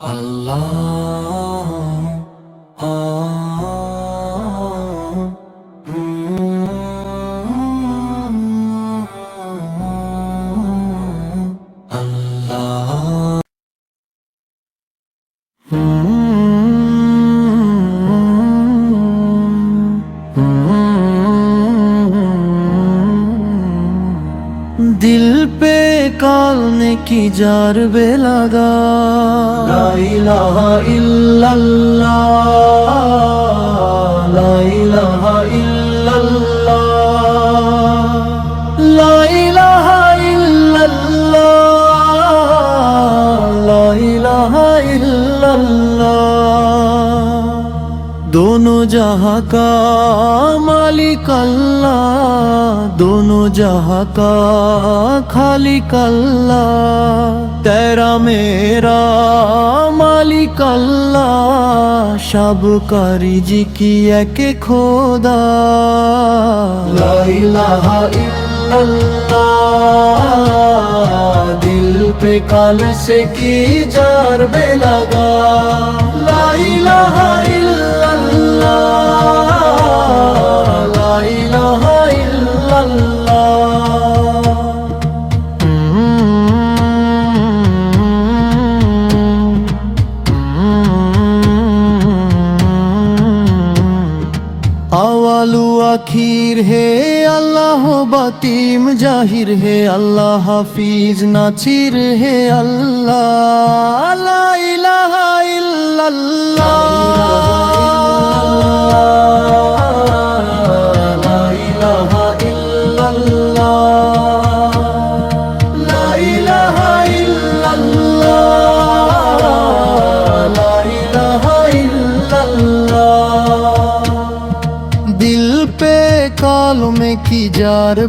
दिल দিল পে কাল নে কি জার বেলাগা? ইলাহা ইল্লাল্লাহ। जहाँ का मालिक अल्लाह दोनों जहाँ का खालिक अल्लाह तेरा मेरा मालिक अल्लाह सब कारी जी की एके खोदा ला इलाहा इल्लल्लाह दिल पे काल से की जार बे लगा ला इलाहा আওয়ালু আখির, হে আল্লাহ, বাতিম জাহির, হে আল্লাহ, হাফিজ নাচির হে আল্লাহ লা ইলাহা ইল্লাল্লাহ। पे काल में की जार